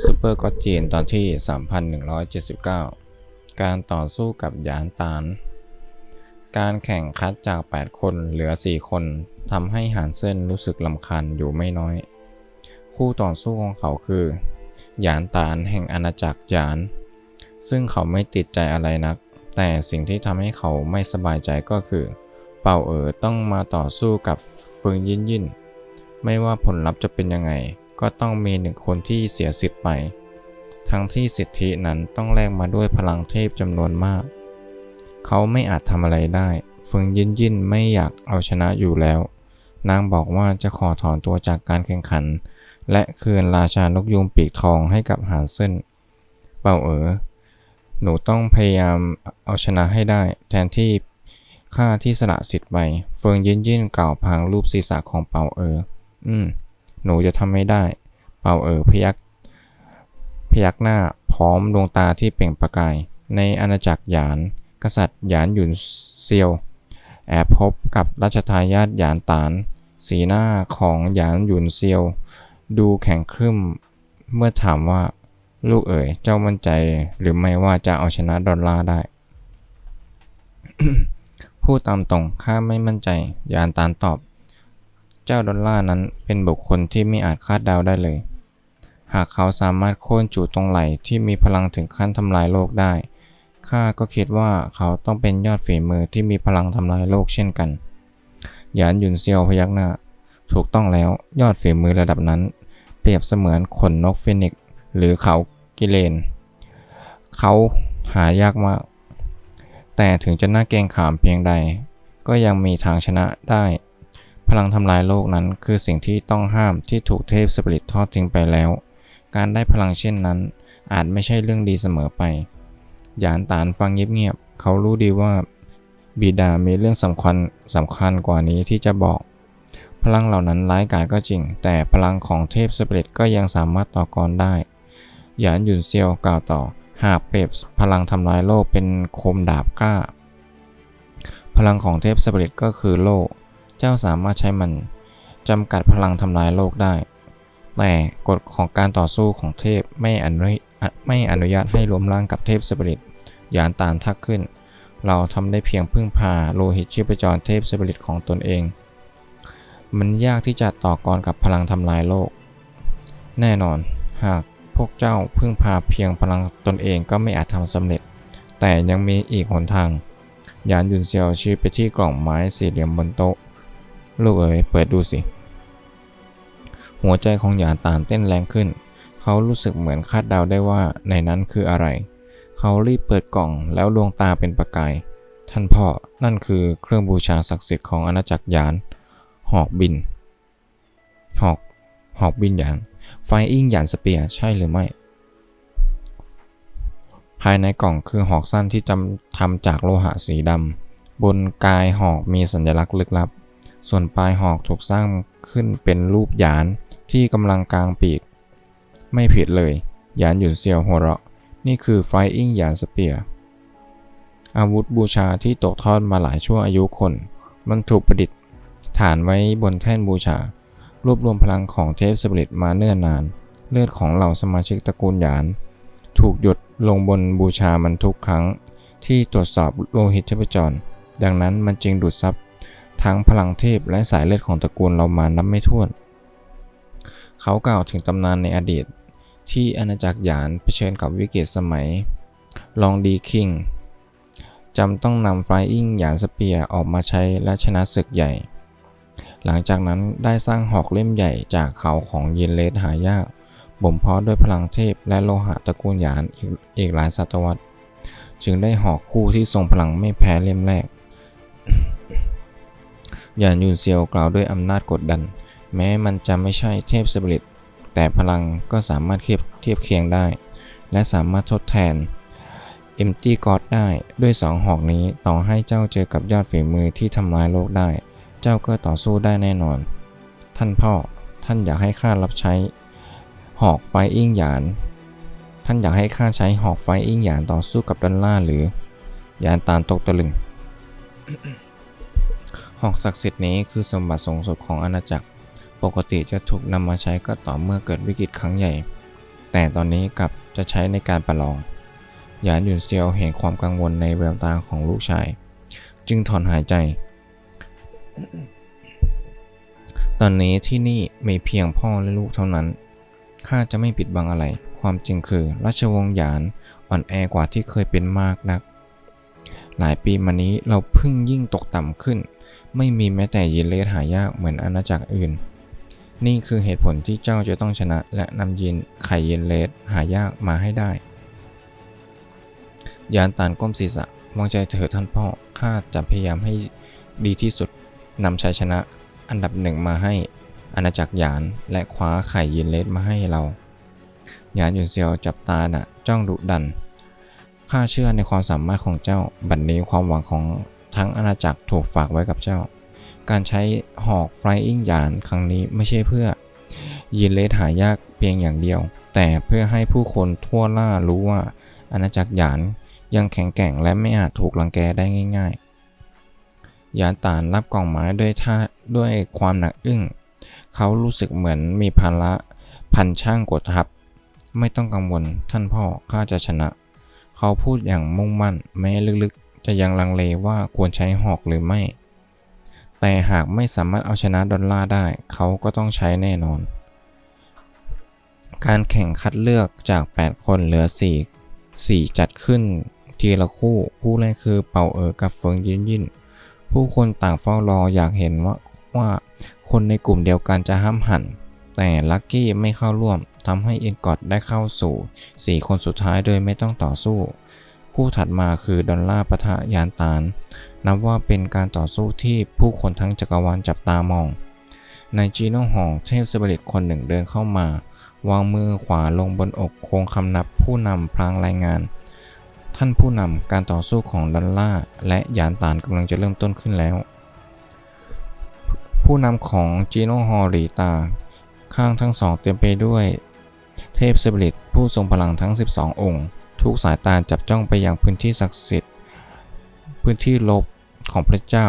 ซูเปอร์ก็อจีนตอนที่ 3179 การต่อสู้กับหยานตาน การแข่งคัดจาก 8 คนเหลือ 4 คนทำให้หานเซินรู้สึกลำคาญอยู่ไม่น้อย คู่ต่อสู้ของเขาคือหยานตานแห่งอาณาจักรหยาน ซึ่งเขาไม่ติดใจอะไรนัก แต่สิ่งที่ทำให้เขาไม่สบายใจก็คือ เป่าเอ๋อต้องมาต่อสู้กับเฟิงยินยิน ไม่ว่าผลลัพธ์จะเป็นยังไง ก็ต้องมีหนึ่งคนที่เสียสิทธิ์ไป ทั้งที่สิทธินั้นต้องแลกมาด้วยพลังเทพจำนวนมาก เขาไม่อาจทำอะไรได้เฟิงยินยินไม่อยากเอาชนะอยู่แล้ว นางบอกว่าจะขอถอนตัวจากการแข่งขัน และคืนราชานกยูงปีกทองให้กับหานเซินเป่าเอ๋อหนูต้องพยายามเอาชนะให้ได้ แทนที่ข้าที่สละสิทธิ์ไป เฟิงยินยินกล่าวพางรูปศีรษะของเป่าเอ๋ออืม หนูจะทำไม่ได้ เป่าเอ๋อพยัก พยักหน้าพร้อมดวงตาที่เปล่งประกาย ในอาณาจักรหยาน กษัตริย์หยานหยุนเซียว แอบพบกับรัชทายาทหยานตาน สีหน้าของหยานหยุนเซียว ดูแข็งครึมเมื่อถามว่าลูกเอ๋ยเจ้ามั่นใจหรือไม่ว่าจะเอาชนะดอลลาร์ได้ พูดตามตรงข้าไม่มั่นใจ ยานตานตอบ เจ้าดอลลาร์นั้นเป็นบุคคลที่ไม่อาจคาดเดาได้เลย หากเขาสามารถโค่นจู่ตรงไหลที่มีพลังถึงขั้นทำลายโลกได้ ข้าก็คิดว่าเขาต้องเป็นยอดฝีมือที่มีพลังทำลายโลกเช่นกัน หยานหยุนเซียวพยักหน้า ถูกต้องแล้วยอดฝีมือระดับนั้น เปรียบเสมือนขนนกฟินิกซ์หรือเขากิเลน เขาหายากมาก แต่ถึงจะน่าเกรงขามเพียงใด ก็ยังมีทางชนะได้ พลังทำลายโลกนั้นคือสิ่งที่ต้องห้ามที่ถูกเทพสปริตทอดทิ้งไปแล้ว การได้พลังเช่นนั้น อาจไม่ใช่เรื่องดีเสมอไปหยานตานฟังเงียบๆเขารู้ดีว่าบิดามีเรื่องสำคัญสำคัญกว่านี้ที่จะบอก พลังเหล่านั้นร้ายกาจก็จริง แต่พลังของเทพสปริตก็ยังสามารถต่อกรได้ หยานหยุนเซียวกล่าวต่อ หากเปรียบพลังทำลายโลกเป็นคมดาบกล้า พลังของเทพสปริตก็คือโลก เจ้าสามารถใช้มันจำกัดพลังทำลายโลกได้ แต่กฎของการต่อสู้ของเทพไม่อนุไม่อนุญาตให้รวมร่างกับเทพสปริตยานตานทักขึ้น เราทำได้เพียงพึ่งพาโลหิตชีพจรเทพสปริตของตนเอง มันยากที่จะต่อกรกับพลังทำลายโลก แน่นอนหากพวกเจ้าพึ่งพาเพียงพลังตนเองก็ไม่อาจทำสำเร็จ แต่ยังมีอีกหนทาง ยานยุนเซียวชี้ไปที่กล่องไม้สี่เหลี่ยมบนโต๊ะ ลูกเอ๋ยเปิดดูสิ หัวใจของหยานตานเต้นแรงขึ้น เขารู้สึกเหมือนคาดเดาได้ว่าในนั้นคืออะไร เขารีบเปิดกล่องแล้วดวงตาเป็นประกาย ท่านพ่อ นั่นคือเครื่องบูชาศักดิ์สิทธิ์ของอาณาจักรยาน หอกบิน หอก หอกบินหยานไฟอิงหยานสเปียใช่หรือไม่ ภายในกล่องคือหอกสั้นที่ทำจากโลหะสีดำบนกายหอกมีสัญลักษณ์ลึกลับ ส่วนปลายหอกถูกสร้างขึ้นเป็นรูปหยานที่กำลังกลางปีก ไม่ผิดเลย หยานหยุนเซียวหัวเราะ นี่คือไฟอิงหยานสเปียร์อาวุธบูชาที่ตกทอดมาหลายชั่วอายุคน มันถูกประดิษฐ์ฐานไว้บนแท่นบูชา รวบรวมพลังของเทพสปริตมาเนิ่นนาน เลือดของเหล่าสมาชิกตระกูลหยาน ถูกหยดลงบนบูชามันทุกครั้ง ที่ตรวจสอบโลหิตชีพจร ดังนั้นมันจึงดูดซับ ทั้งพลังเทพและสายเลือดของตระกูลเรามานับไม่ถ้วน เขากล่าวถึงตำนานในอดีต ที่อาณาจักรหยานเผชิญกับวิกฤตสมัย ลองดีคิงจำต้องนำไฟอิงหยานสเปียออกมาใช้และชนะศึกใหญ่ หลังจากนั้นได้สร้างหอกเล่มใหญ่จากเขาของเยนเลสหายาก บ่มเพาะด้วยพลังเทพและโลหะตระกูลหยานอีกหลายศตวรรษ จึงได้หอกคู่ที่ทรงพลังไม่แพ้เล่มแรก หยานยูนเซียวกล่าวด้วยอำนาจกดดัน แม้มันจะไม่ใช่เทพสปริต แต่พลังก็สามารถเทียบเทียบเคียงได้ และสามารถทดแทน Empty God ได้ด้วยสองหอกนี้ต่อให้เจ้าเจอกับยอดฝีมือที่ทำลายโลกได้ เจ้าก็ต่อสู้ได้แน่นอน ท่านพ่อท่านอยากให้ข้ารับใช้ หอกไฟอิงหยาน ท่านอยากให้ข้าใช้หอกไฟอิงหยานต่อสู้กับดอลล่าหรือ ยานตาลตกตะลึง หอกศักดิ์สิทธิ์นี้คือสมบัติสูงสุดของอาณาจักร ปกติจะถูกนำมาใช้ก็ต่อเมื่อเกิดวิกฤตครั้งใหญ่ แต่ตอนนี้กลับจะใช้ในการประลอง หยานหยุนเซียวเห็นความกังวลในแววตาของลูกชาย จึงถอนหายใจ ตอนนี้ที่นี่มีเพียงพ่อและลูกเท่านั้น ข้าจะไม่ปิดบังอะไร ความจริงคือราชวงศ์หยานอ่อนแอกว่าที่เคยเป็นมากนัก หลายปีมานี้เราเพิ่งยิ่งตกต่ำขึ้น ไม่มีแม้แต่ยินเลสหายากเหมือนอาณาจักรอื่น นี่คือเหตุผลที่เจ้าจะต้องชนะ และนำยินไข่ยินเลสหายากมาให้ได้ ยานตานก้มศีรษะวางใจเถิดท่านพ่อ ข้าจะพยายามให้ดีที่สุดนำชัยชนะอันดับหนึ่งมาให้อาณาจักรหยานและคว้าไข่ยินเลสมาให้เราหยานหยุนเซียวจับตาน่ะจ้องดุดันข้าเชื่อในความสามารถของเจ้า บัดนนี้ความหวังของ ทั้งอาณาจักรถูกฝากไว้กับเจ้า การใช้หอก Flying ยานครั้งนี้ไม่ใช่เพื่อยินเลสหายากเพียงอย่างเดียว แต่เพื่อให้ผู้คนทั่วล่ารู้ว่าอาณาจักรหยานยังแข็งแกร่งและไม่อาจถูกลังแกได้ง่ายๆ ยานตานรับกล่องไม้ด้วยท่าด้วยความหนักอึ้ง เขารู้สึกเหมือนมีภาระพันช่างกดทับ ไม่ต้องกังวลท่านพ่อข้าจะชนะ เขาพูดอย่างมุ่งมั่นแม้ลึก จะยังลังเลว่าควรใช้หอกหรือไม่ แต่หากไม่สามารถเอาชนะดอลลาร์ได้ เขาก็ต้องใช้แน่นอน การแข่งคัดเลือกจาก 8 คนเหลือ 4 4 จัดขึ้นทีละคู่ คู่แรกคือเป่าเอ๋อกับเฟิงยินยิน ผู้คนต่างเฝ้ารออยากเห็นว่าว่าคนในกลุ่มเดียวกันจะห้ามหัน แต่ลักกี้ไม่เข้าร่วมทำให้อินกอดได้เข้าสู่ 4 คนสุดท้ายโดยไม่ต้องต่อสู้ คู่ถัดมาคือดอลลาร์ปะทะยานตาล นับว่าเป็นการต่อสู้ที่ผู้คนทั้งจักรวาลจับตามอง ในจีโน่หองเทพสบริตคนหนึ่งเดินเข้ามา วางมือขวาลงบนอกโค้งคำนับผู้นำพลางรายงาน ท่านผู้นำการต่อสู้ของดอลลาร์และยานตานกำลังจะเริ่มต้นขึ้นแล้ว ผู้นำของจีโน่ฮอรีตา ข้างทั้งสองเต็มไปด้วย เทพสบริตผู้ทรงพลังทั้ง 12 องค์ ทุกสายตาจับจ้องไปยังพื้นที่ศักดิ์สิทธิ์ พื้นที่ลบของพระเจ้า